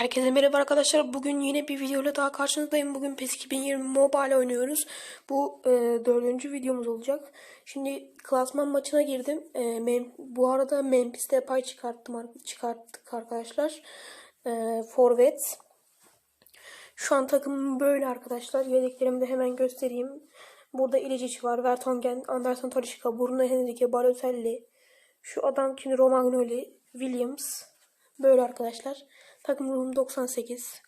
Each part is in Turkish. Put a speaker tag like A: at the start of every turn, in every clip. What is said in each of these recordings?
A: Herkese merhaba arkadaşlar. Bugün yine bir videoyla daha karşınızdayım. Bugün PES 2020 Mobile oynuyoruz. Bu e, dördüncü videomuz olacak. Şimdi klasman maçına girdim. E, Mem- bu arada Memphis'te pay çıkarttım ar- çıkarttık arkadaşlar. E, Forvet. Şu an takımım böyle arkadaşlar. Yedeklerimi de hemen göstereyim. Burada İlicic var, Vertonghen, Anderson Talisca, Bruno Henrique, Balotelli. Şu adam kim? Romagnoli, Williams. Böyle arkadaşlar. Takım ruhum 98.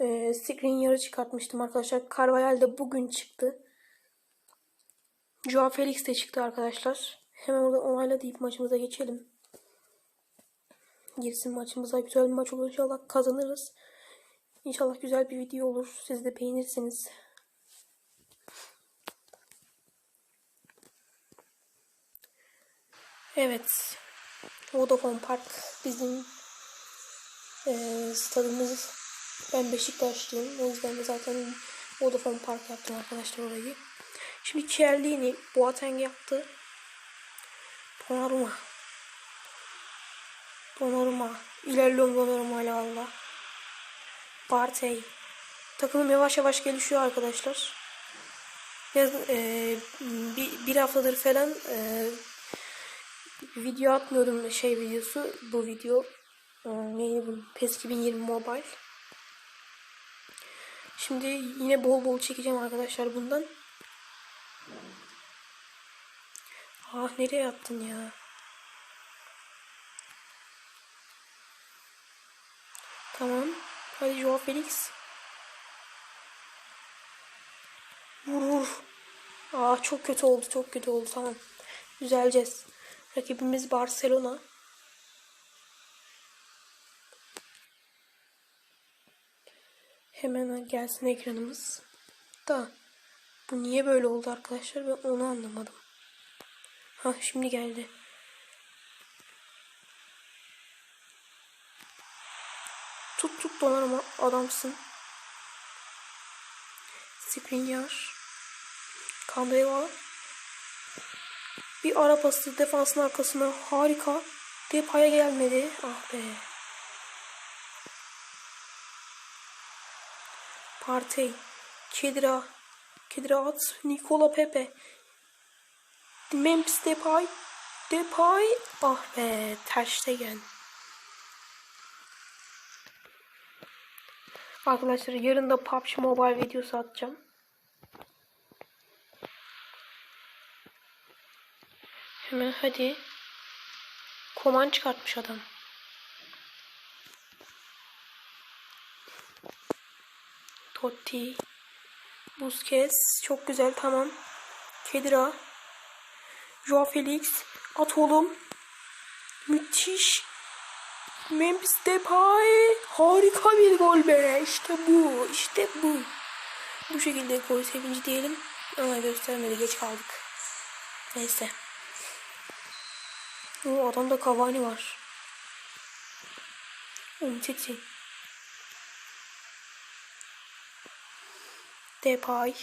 A: Ee, screen yarı çıkartmıştım arkadaşlar. Carvajal de bugün çıktı. Joao Felix de çıktı arkadaşlar. Hemen orada onayla deyip maçımıza geçelim. Girsin maçımıza. Güzel bir maç olur. İnşallah kazanırız. İnşallah güzel bir video olur. Siz de beğenirsiniz. Evet. Vodafone Park bizim eee stadımız. Ben Beşiktaşlıyım. O yüzden de zaten Vodafone Park yaptım arkadaşlar orayı. Şimdi Chiellini Boateng yaptı. Donnarumma. Donnarumma. İlerliyorum Donnarumma ile valla. Partey. Takımım yavaş yavaş gelişiyor arkadaşlar. Yaz, eee, bir, bir haftadır falan eee video atmıyordum şey videosu bu video Ee, neydi bu? PES 2020 Mobile. Şimdi yine bol bol çekeceğim arkadaşlar bundan. Ah nereye attın ya? Tamam. Hadi Joao Felix. Vur vur. Ah çok kötü oldu çok kötü oldu. Tamam. Düzeleceğiz. Rakibimiz Barcelona. Hemen gelsin ekranımız. Da bu niye böyle oldu arkadaşlar ben onu anlamadım. Ha şimdi geldi. Tut tut donarım adamsın. Skriniar. Kandreva. Bir ara pası defansın arkasına harika. Depay'a gelmedi. Ah be. Partey. Kedira. Kedira at. Nikola Pepe. Memphis Depay. Depay. Ah be. Ter. Arkadaşlar yarın da PUBG Mobile videosu atacağım. Hemen hadi. Koman çıkartmış adam. Totti. Busquets. Çok güzel tamam. Kedira. Joao Felix. At oğlum. Müthiş. Memphis Depay. Harika bir gol be. İşte bu. İşte bu. Bu şekilde gol sevinci diyelim. Ama göstermedi. Geç kaldık. Neyse. O adamda Cavani var. Umtiti. Depay.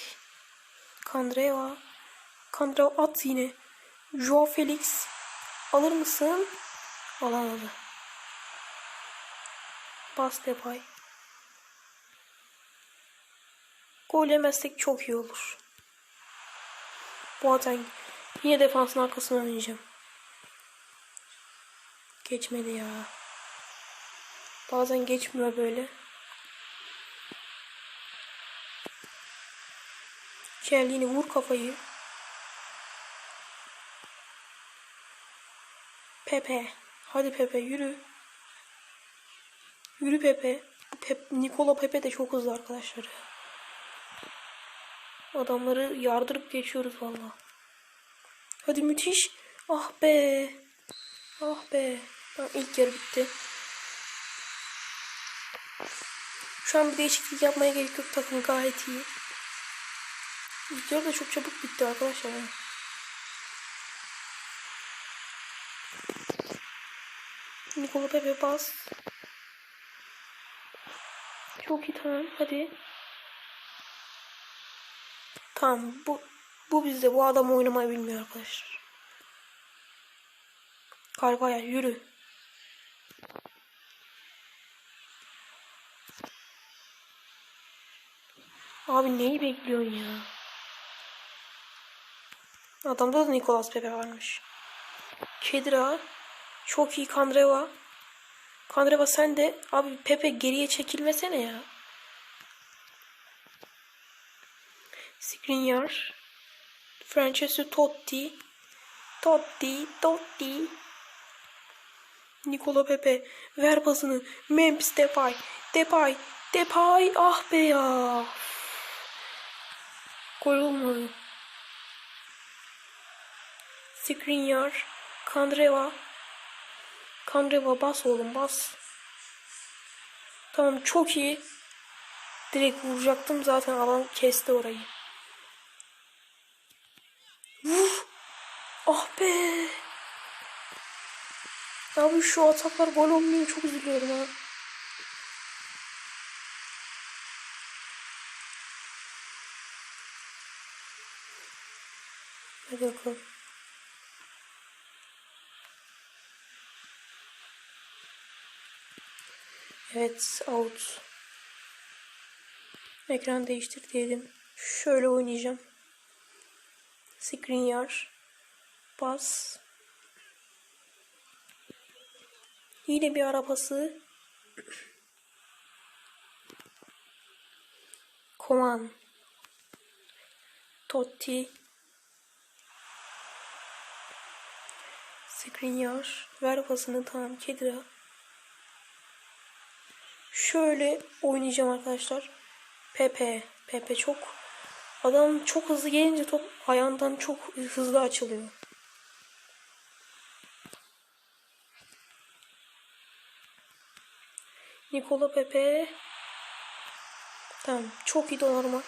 A: Kandreva. Kandreva at yine. Joao Felix. Alır mısın? Alamadı. Bas Depay. Gol yemezsek çok iyi olur. Boateng. Yine defansın arkasına oynayacağım. Geçmedi ya. Bazen geçmiyor böyle. Kellini vur kafayı. Pepe. Hadi Pepe yürü. Yürü Pepe. Pep, Nikola Pepe de çok hızlı arkadaşlar. Adamları yardırıp geçiyoruz valla. Hadi müthiş. Ah be. Ah be. Ben ilk yarı bitti. Şu an bir değişiklik yapmaya gerek yok. Takım gayet iyi. Video da çok çabuk bitti arkadaşlar. Nikola Pepe bas. Çok iyi tamam hadi. Tamam bu bu bizde bu adam oynamayı bilmiyor arkadaşlar. Kargaya yürü. Abi neyi bekliyorsun ya? Adamda da Nicolas Pepe varmış. Kedira. Çok iyi Kandreva. Kandreva sen de abi Pepe geriye çekilmesene ya. Skriniar. Francesco Totti. Totti, Totti. Nikola Pepe. Ver pasını. Memphis Depay. Depay. Depay. Ah be ya. Gol olmadı. Skriniar. Kandreva. Kandreva bas oğlum bas. Tamam çok iyi. Direkt vuracaktım zaten alan kesti orayı. Vur. Ah be. Abi şu ataklar gol olmuyor çok üzülüyorum ha. Hadi bakalım. Evet out. Ekran değiştir diyelim. Şöyle oynayacağım. Skriniar. Bas. Yine bir arabası. Koman. Totti. Skriniar. Ver pasını tamam Kedira. Şöyle oynayacağım arkadaşlar. Pepe. Pepe çok adam çok hızlı gelince top ayağından çok hızlı açılıyor. Nikola Pepe. Tamam. Çok iyi donarma.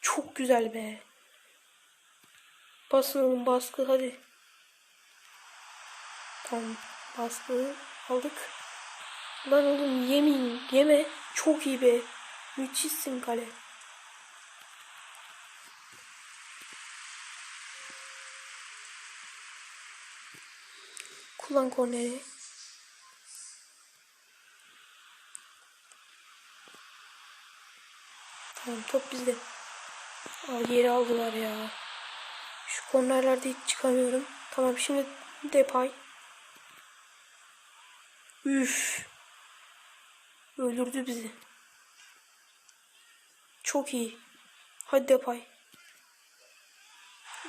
A: Çok güzel be. Basın oğlum baskı hadi. Tamam. Baskı aldık. Lan oğlum yemin yeme. Çok iyi be. Müthişsin kale. Kullan korneri. Tamam top bizde. Al yeri aldılar ya. Şu kornerlerde hiç çıkamıyorum. Tamam şimdi Depay. Üf. Öldürdü bizi. Çok iyi. Hadi Depay.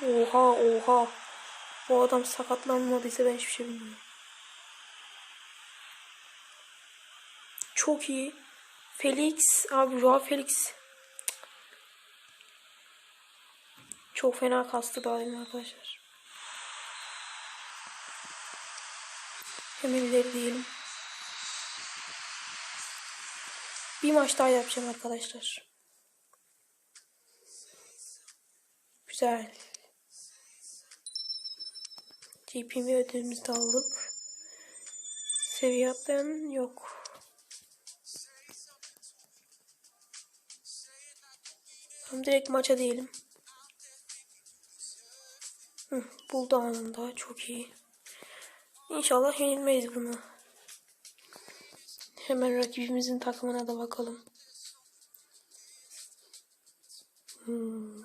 A: Oha oha. Bu adam sakatlanmadıysa ben hiçbir şey bilmiyorum. Çok iyi. Felix. Abi Joao Felix. Çok fena kastı demin arkadaşlar. Hemen ileri diyelim. Bir maç daha yapacağım arkadaşlar. Güzel. GP'mi ödülümüzü de aldık. Seviye yok. Tamam direkt maça diyelim. Hı, buldu anında. Çok iyi. İnşallah yenilmeyiz bunu. Hemen rakibimizin takımına da bakalım. Hmm.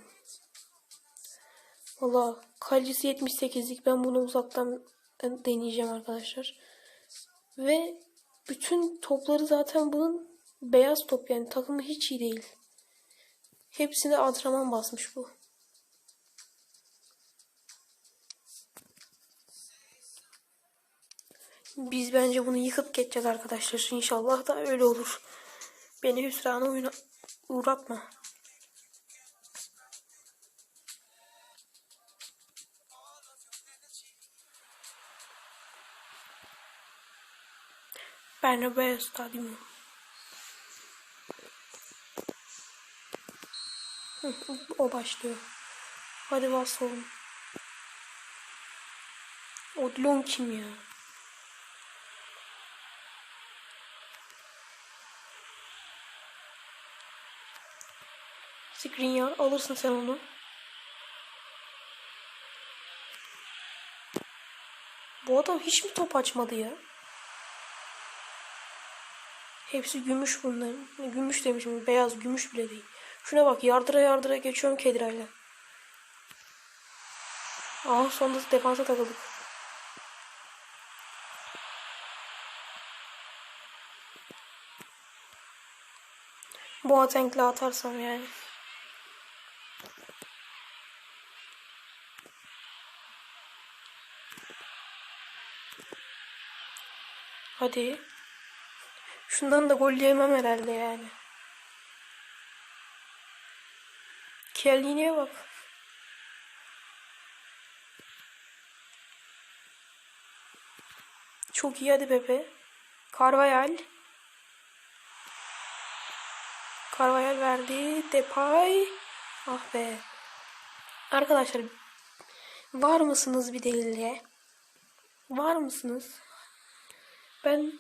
A: Valla kalecisi 78'lik. Ben bunu uzaktan deneyeceğim arkadaşlar. Ve bütün topları zaten bunun beyaz top yani takımı hiç iyi değil. Hepsine antrenman basmış bu. Biz bence bunu yıkıp geçeceğiz arkadaşlar. İnşallah da öyle olur. Beni hüsrana oyuna uğratma. Bernabeu Stadyumu. O başlıyor. Hadi bas oğlum. Odilon kim ya? Skriniar alırsın sen onu. Bu adam hiç mi top açmadı ya? Hepsi gümüş bunların. Gümüş demişim. Beyaz gümüş bile değil. Şuna bak yardıra yardıra geçiyorum Kedira'yla. Aa sonunda defansa takıldık. Boateng'le atarsam yani. Hadi. Şundan da gol yemem herhalde yani. Kellini'ye bak. Çok iyi hadi Pepe. Carvajal. Carvajal verdi. Depay. Ah be. Arkadaşlar var mısınız bir deliliğe? Var mısınız? Ben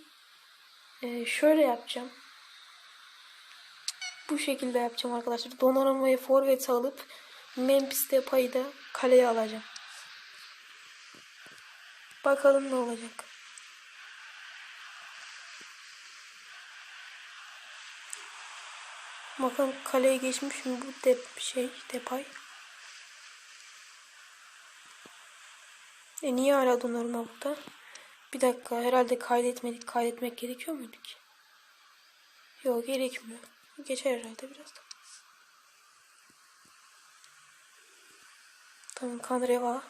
A: e, şöyle yapacağım. Bu şekilde yapacağım arkadaşlar. Donnarumma'yı forvet alıp Memphis Depay'ı da kaleye alacağım. Bakalım ne olacak. Bakalım kaleye geçmiş mi bu dep şey Depay. E niye hala Donnarumma burada? Bir dakika herhalde kaydetmedik. Kaydetmek gerekiyor muydu ki? Yok gerekmiyor. Geçer herhalde birazdan. Tamam Kandreva.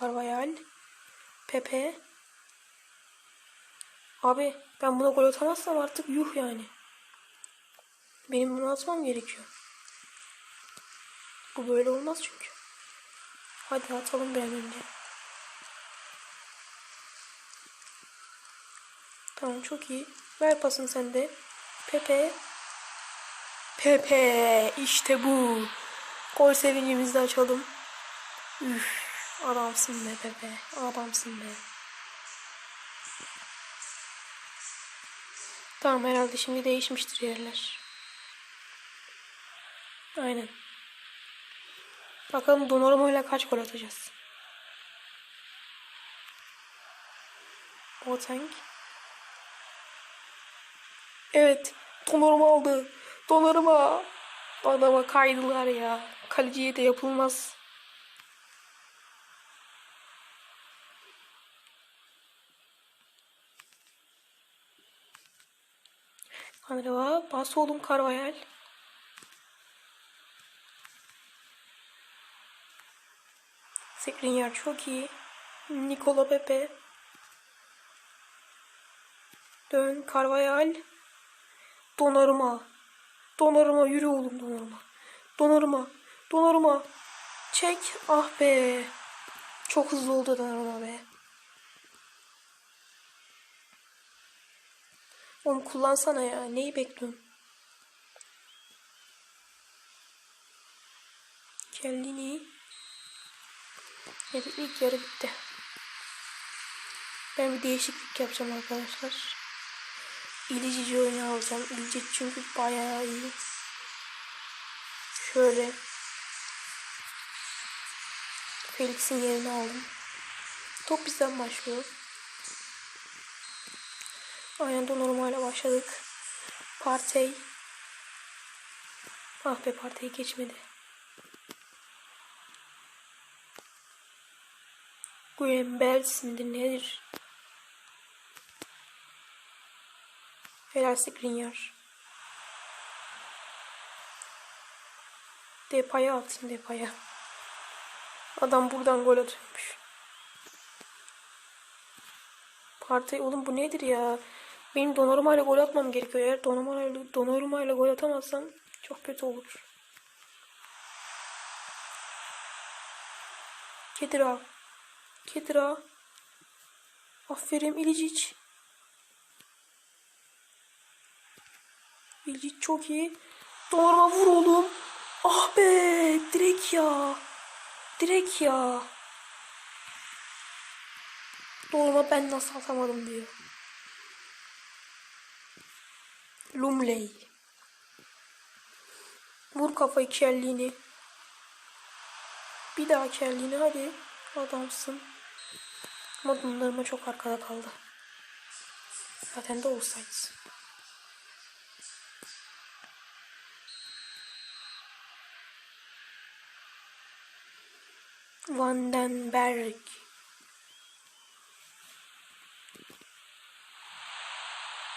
A: Carvajal. Pepe. Abi ben buna gol atamazsam artık yuh yani. Benim bunu atmam gerekiyor. Bu böyle olmaz çünkü. Hadi atalım bir önce. Tamam çok iyi. Ver pasını sen de. Pepe. Pepe. işte bu. Gol sevincimizi açalım. Üf. Adamsın be Pepe. Adamsın be. Tamam herhalde şimdi değişmiştir yerler. Aynen. Bakalım Donnarumma ile kaç gol atacağız. Boateng. Evet. Donnarumma aldı. Donnarumma. Adama kaydılar ya. Kaleciye de yapılmaz. Kandreva. Bas oğlum Carvajal. Skriniar çok iyi. Nikola Pepe. Dön Carvajal. Donaruma. Donaruma yürü oğlum Donaruma. Donaruma. Donaruma. Çek. Ah be. Çok hızlı oldu Donaruma be. Onu kullansana ya. Neyi bekliyorsun? Kellini. Evet ilk yarı bitti. Ben bir değişiklik yapacağım arkadaşlar. İlicici oyunu alacağım. İlici çünkü bayağı iyi. Şöyle. Felix'in yerini aldım. Top bizden başlıyor. Aynen Donnarumma'yla başladık. Partey. Ah be Partey geçmedi. Graham Bells nedir? Helal Skriniar. Depay'a atayım Depay'a. Adam buradan gol atıyormuş. Partey oğlum bu nedir ya? Benim Donnarumma ile gol atmam gerekiyor. Eğer Donnarumma ile, Donnarumma gol atamazsam çok kötü olur. Kedira. Kedira. Aferin İlicic. İlicic çok iyi. Donnarumma vur oğlum. Ah be direkt ya. Direkt ya. Donnarumma ben nasıl atamadım diyor. Lumley. Vur kafayı kelliğini. Bir daha kelliğini hadi. Adamsın. Ama çok arkada kaldı. Zaten de offside. Vandenberg.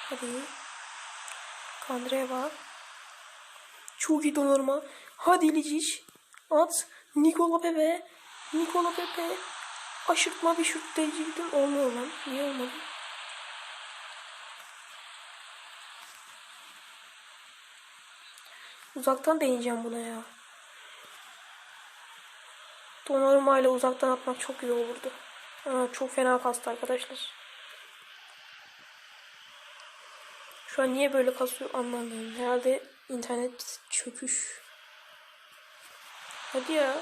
A: Hadi. Kandreva. Çok iyi donarma. Hadi Licic. At. Nikola Pepe. Nikola Pepe. Aşırtma bir şut diyecektim. Olmuyor lan. Niye olmadı? Uzaktan deneyeceğim buna ya. Donarma ile uzaktan atmak çok iyi olurdu. Aa, çok fena kastı arkadaşlar. Şu an niye böyle kasıyor anlamıyorum. Herhalde internet çöküş. Hadi ya.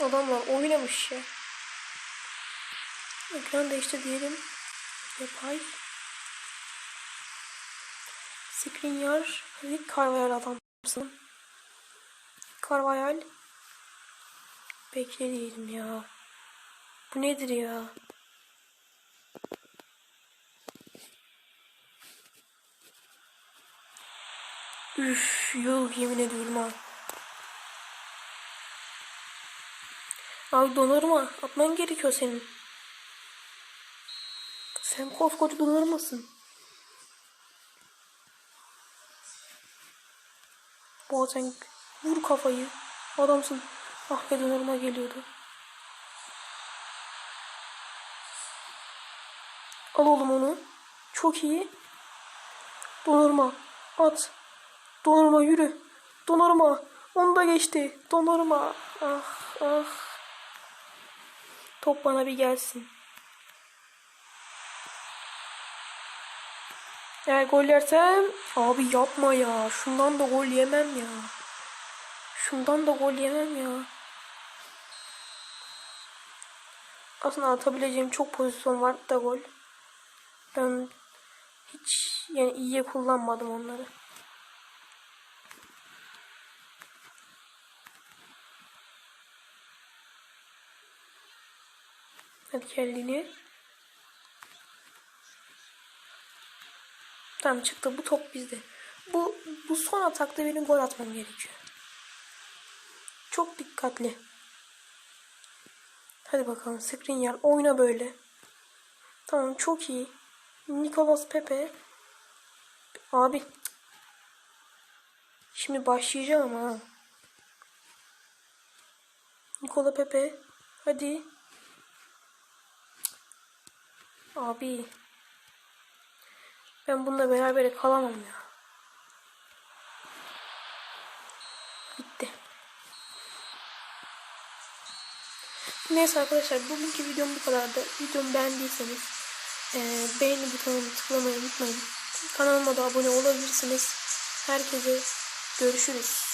A: Adamlar oynamış ya. Ekran değiştir diyelim. Yapay. Skriniar. Hadi Carvajal adamsın. Carvajal. Bekle diyelim ya. Bu nedir ya? Üf, yok yemin ediyorum ha. Abi donarma. Atman gerekiyor senin. Sen koskoca donarmasın. Bazen vur kafayı. Adamsın. Ah be donarma geliyordu. Al oğlum onu. Çok iyi. Donarma. At. Donarma yürü. Donarma. Onu da geçti. Donarma. Ah ah. Top bana bir gelsin. Eğer gol yersem abi yapma ya. Şundan da gol yemem ya. Şundan da gol yemem ya. Aslında atabileceğim çok pozisyon var da gol. Ben hiç yani iyiye kullanmadım onları. Hadi kendini. Tamam çıktı. Bu top bizde. Bu bu son atakta benim gol atmam gerekiyor. Çok dikkatli. Hadi bakalım Skriniar oyna böyle. Tamam çok iyi. Nicolas Pepe. Abi. Şimdi başlayacağım ha. Nikola Pepe. Hadi. Abi. Ben bununla beraber kalamam ya. Bitti. Neyse arkadaşlar bugünkü videom bu kadardı. Videomu beğendiyseniz e, beğeni butonuna tıklamayı unutmayın. Kanalıma da abone olabilirsiniz. Herkese görüşürüz.